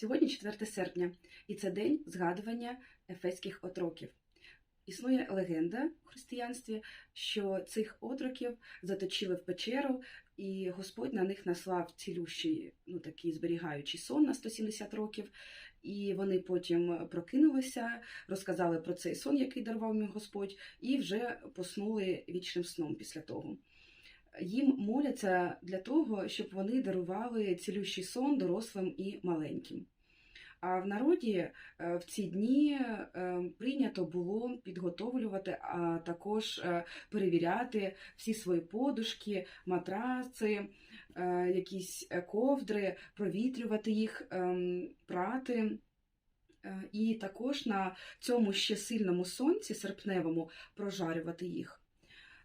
Сьогодні 4 серпня, і це день згадування ефеських отроків. Існує легенда в християнстві, що цих отроків заточили в печеру, і Господь на них наслав цілющий, ну такий зберігаючий сон на 170 років. І вони потім прокинулися, розказали про цей сон, який дарував їм Господь, і вже поснули вічним сном після того. Їм моляться для того, щоб вони дарували цілющий сон дорослим і маленьким. А в народі е, в ці дні е, прийнято було підготовлювати, а також е, перевіряти всі свої подушки, матраци, якісь ковдри, провітрювати їх, ем, прати. І також на цьому ще сильному сонці серпневому прожарювати їх.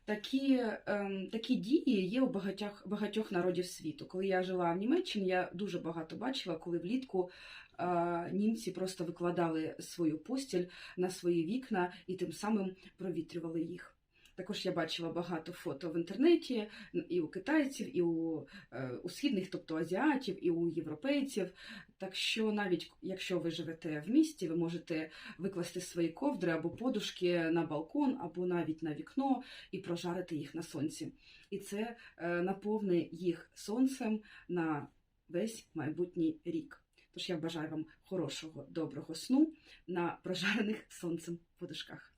Такі, ем, такі дії є у багатьох, багатьох народів світу. Коли я жила в Німеччині, я дуже багато бачила, коли влітку е, німці просто викладали свою постіль на свої вікна і тим самим провітрювали їх. Також я бачила багато фото в інтернеті і у китайців, і у, е, у східних, тобто азіатів, і у європейців. Так що навіть якщо ви живете в місті, ви можете викласти свої ковдри або подушки на балкон, або навіть на вікно і прожарити їх на сонці. І це е, наповнить їх сонцем на весь майбутній рік. Тож я бажаю вам хорошого, доброго сну на прожарених сонцем подушках.